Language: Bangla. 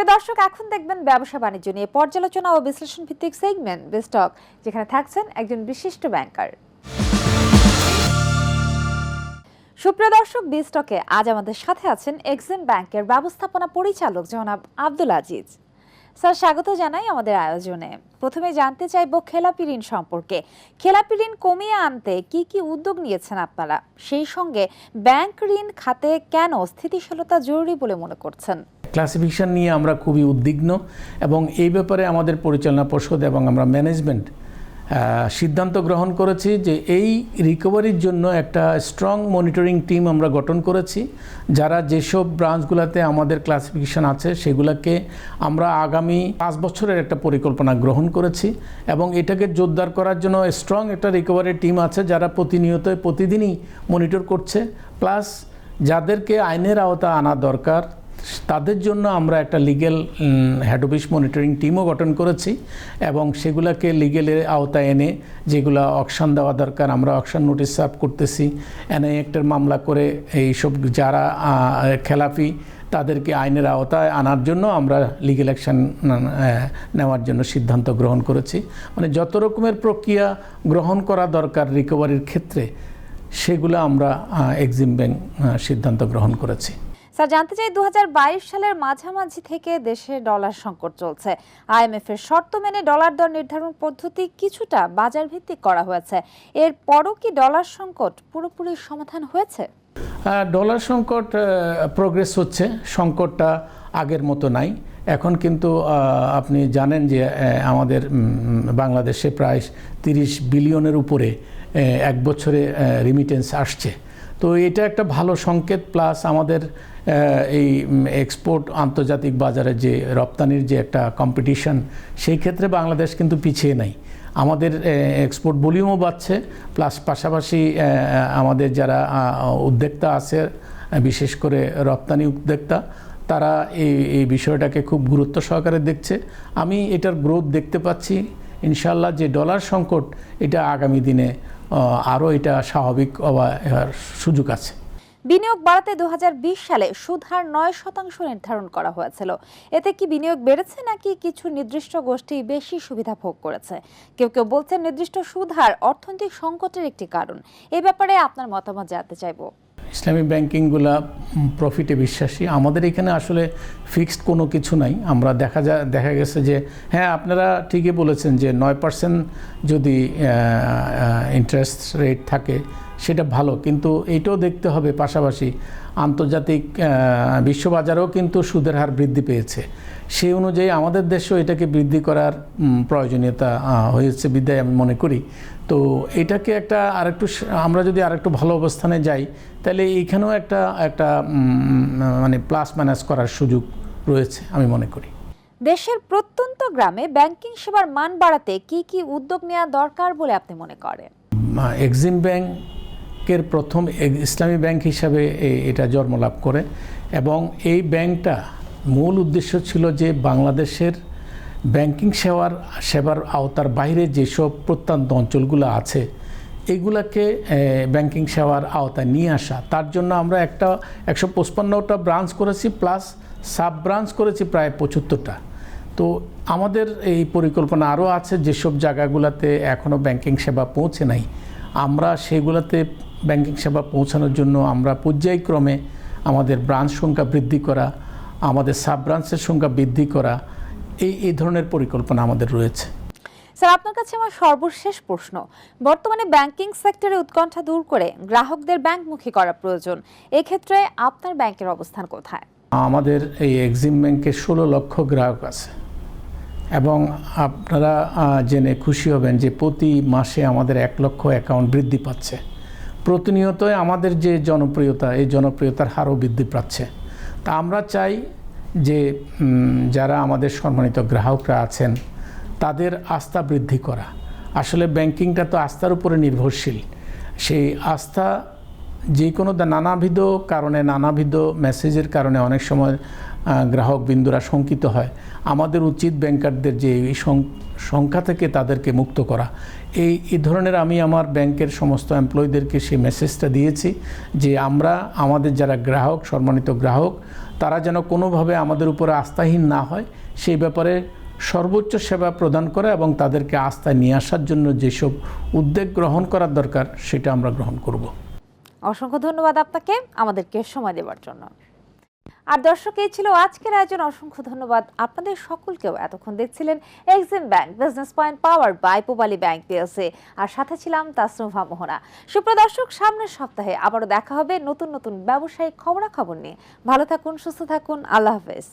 প্রিয় দর্শক, এখন দেখবেন ব্যবসা বাণিজ্য নিয়ে পর্যালোচনা ও বিশ্লেষণ ভিত্তিক সেগমেন্ট বিস্টক যেখানে থাকছেন একজন বিশিষ্ট ব্যাংকার সুপ্রিয় দর্শক বিস্টকে আজ আমাদের সাথে আছেন এক্সিম ব্যাংকের ব্যবস্থাপনা পরিচালক জনাব আব্দুল আজিজ। স্যার, স্বাগত জানাই আমাদের আয়োজনে। প্রথমে জানতে চাইব খেলাপি ঋণ সম্পর্কে। খেলাপি ঋণ কমিয়ে আনতে কি কি উদ্যোগ নিয়েছেন আপনারা? সেই সঙ্গে ব্যাংক ঋণ খাতে কেন স্থিতিশীলতা জরুরি বলে মনে করছেন? ক্লাসিফিকেশন নিয়ে আমরা খুবই উদ্বিগ্ন এবং এই ব্যাপারে আমাদের পরিচালনা পর্ষদ এবং আমরা ম্যানেজমেন্ট সিদ্ধান্ত গ্রহণ করেছি যে এই রিকভারির জন্য একটা স্ট্রং মনিটরিং টিম আমরা গঠন করেছি, যারা যেসব ব্রাঞ্চগুলোতে আমাদের ক্লাসিফিকেশন আছে সেগুলোকে আমরা আগামী পাঁচ বছরের একটা পরিকল্পনা গ্রহণ করেছি এবং এটাকে জোরদার করার জন্য স্ট্রং একটা রিকভারি টিম আছে যারা প্রতিনিয়ত প্রতিদিনই মনিটর করছে প্লাস যাদেরকে আইনের আওতা আনা দরকার তাদের জন্য আমরা একটা লিগেল হেড অফিস মনিটরিং টিমও গঠন করেছি এবং সেগুলোকে লিগেলের আওতায় এনে যেগুলো অকশন দেওয়া দরকার, আমরা অকশন নোটিশ সার্ভ করতেছি। এনআই একটার মামলা করে এইসব যারা খেলাফি তাদেরকে আইনের আওতায় আনার জন্য আমরা লিগেল অ্যাকশন নেওয়ার জন্য সিদ্ধান্ত গ্রহণ করেছি। মানে যত রকমের প্রক্রিয়া গ্রহণ করা দরকার রিকভারির ক্ষেত্রে, সেগুলো আমরা এক্সিম ব্যাংক সিদ্ধান্ত গ্রহণ করেছি। স্যার, জানতে চাই দু হাজার বাইশ সালের মাঝামাঝি থেকে দেশে ডলার সংকট চলছে। আইএমএফ এর শর্ত মেনে ডলার দর নির্ধারণ পদ্ধতি কিছুটা বাজার ভিত্তিক করা হয়েছে। এর পরও কি ডলার সংকট পুরোপুরি সমাধান হয়েছে? ডলার সংকট প্রোগ্রেস হচ্ছে। সংকটটা আগের মতো নাই। এখন কিন্তু আপনি জানেন যে আমাদের বাংলাদেশে প্রায় তিরিশ বিলিয়নের উপরে এক বছরে রিমিটেন্স আসছে। তো এটা একটা ভালো সংকেত, প্লাস আমাদের এই এক্সপোর্ট আন্তর্জাতিক বাজারে যে রপ্তানির যে একটা কম্পিটিশন সেই ক্ষেত্রে বাংলাদেশ কিন্তু পিছিয়ে নাই। আমাদের এক্সপোর্ট ভলিউমও বাড়ছে, প্লাস পাশাপাশি আমাদের যারা উদ্যোক্তা আছে, বিশেষ করে রপ্তানি উদ্যোক্তা, তারা এই এই বিষয়টাকে খুব গুরুত্ব সহকারে দেখছে। আমি এটার গ্রোথ দেখতে পাচ্ছি ইনশাল্লাহ যে ডলার সংকট, এটা আগামী দিনে আরও এটা স্বাভাবিক সুযোগ আছে। বিনিয়োগ বাড়াতে দু হাজার বিশ সালে সুধার নয় শতাংশ নির্ধারণ করা হয়েছিল। এতে কি বিনিয়োগ বেড়েছে নাকি কিছু নির্দিষ্ট গোষ্ঠী বেশি সুবিধা ভোগ করেছে? কেউ কেউ বলছেন নির্দিষ্ট সুধার অর্থনৈতিক সংকটের একটি কারণ। এ ব্যাপারে আপনার মতামত জানতে চাইব। ইসলামী ব্যাংকিংগুলা প্রফিটে বিশ্বাসী। আমাদের এখানে আসলে ফিক্সড কোনো কিছু নাই। আমরা দেখা যা, দেখা গেছে যে হ্যাঁ আপনারা ঠিকই বলেছেন যে, নয় পার্সেন্ট যদি ইন্টারেস্ট রেট থাকে সেটা ভালো কিন্তু এটাও দেখতে হবে পাশাপাশি আন্তর্জাতিক বিশ্ববাজারেও কিন্তু সুদের হার বৃদ্ধি পেয়েছে। সেই অনুযায়ী আমাদের দেশেও এটাকে বৃদ্ধি করার প্রয়োজনীয়তা হয়েছে বিদ্যায় আমি মনে করি। তো এটাকে একটা আরেকটু আমরা যদি আরেকটু ভালো অবস্থানে যাই তাহলে এইখানেও একটা একটা মানে প্লাস মাইনাস করার সুযোগ রয়েছে আমি মনে করি। দেশের প্রত্যন্ত গ্রামে ব্যাংকিং সেবার মান বাড়াতে কি কি উদ্যোগ নেওয়া দরকার বলে আপনি মনে করেন? এক্সিম ব্যাংকের প্রথম ইসলামী ব্যাংক হিসাবে এটা জন্ম লাভ করে এবং এই ব্যাংকটা মূল উদ্দেশ্য ছিল যে বাংলাদেশের ব্যাংকিং সেবার সেবার আওতার বাইরে যেসব প্রত্যন্ত অঞ্চলগুলো আছে, এগুলাকে ব্যাংকিং সেবার আওতায় নিয়ে আসা। তার জন্য আমরা একটা একশো পঁচপান্নটা ব্রাঞ্চ করেছি, প্লাস সাব ব্রাঞ্চ করেছি প্রায় পঁচাত্তরটা। তো আমাদের এই পরিকল্পনা আরও আছে, যেসব জায়গাগুলোতে এখনও ব্যাংকিং সেবা পৌঁছে নাই, আমরা সেগুলোতে ব্যাংকিং সেবা পৌঁছানোর জন্য আমরা পর্যায়ক্রমে আমাদের ব্রাঞ্চ সংখ্যা বৃদ্ধি করা আমাদের সাব ব্রাঞ্চের সংখ্যা বৃদ্ধি করা এই এই ধরনের পরিকল্পনা আমাদের রয়েছে। স্যার আপনার কাছে আমার সর্বশেষ প্রশ্ন। বর্তমানে ব্যাংকিং সেক্টরে উৎকণ্ঠা দূর করে গ্রাহকদের ব্যাংকমুখী করা প্রয়োজন। এক্ষেত্রে আপনার ব্যাংকের অবস্থান কোথায়? আমাদের এই এক্সিম ব্যাংকে ষোলো লক্ষ গ্রাহক আছে। এবং আপনারা জেনে খুশি হবেন যে প্রতি মাসে আমাদের এক লক্ষ অ্যাকাউন্ট বৃদ্ধি পাচ্ছে। প্রতিনিয়তই আমাদের যে জনপ্রিয়তা, এই জনপ্রিয়তার হারও বৃদ্ধি পাচ্ছে। তা আমরা চাই যে যারা আমাদের সম্মানিত গ্রাহকরা আছেন, তাদের আস্থা বৃদ্ধি করা। আসলে ব্যাংকিংটা তো আস্থার উপরে নির্ভরশীল। সেই আস্থা যে কোনো নানাবিধ কারণে, নানাবিধ মেসেজের কারণে অনেক সময় গ্রাহক বিন্দুরা শঙ্কিত হয়। আমাদের উচিত ব্যাংকারদের যে এই সংখ্যা থেকে তাদেরকে মুক্ত করা। এই এই ধরনের আমি আমার ব্যাংকের সমস্ত এমপ্লয়ীদেরকে সেই মেসেজটা দিয়েছি যে আমরা, আমাদের যারা গ্রাহক, সম্মানিত গ্রাহক, তারা যেন কোনোভাবে আমাদের উপরে আস্থাহীন না হয়, সেই ব্যাপারে সর্বোচ্চ সেবা প্রদান করা এবং তাদেরকে আস্থায় নিয়ে আসার জন্য যেসব উদ্যোগ গ্রহণ করার দরকার, সেটা আমরা গ্রহণ করব। অসংখ্য ধন্যবাদ আপনাকে আমাদেরকে সময় দেওয়ার জন্য। আর দর্শক, এই ছিল আজকের আয়োজন। অসংখ্য ধন্যবাদ আপনাদের সকলকেও এতক্ষণ দেখছিলেন Exim bank business point power by Pubali bank PLC আর সাথে ছিলাম তাসনুভা মোহনা। সুপ্রদর্শক সামনের সপ্তাহে আবারও দেখা হবে নতুন নতুন ব্যবসায়িক খবরাখবর নিয়ে। ভালো থাকুন, সুস্থ থাকুন, আল্লাহ হাফেজ।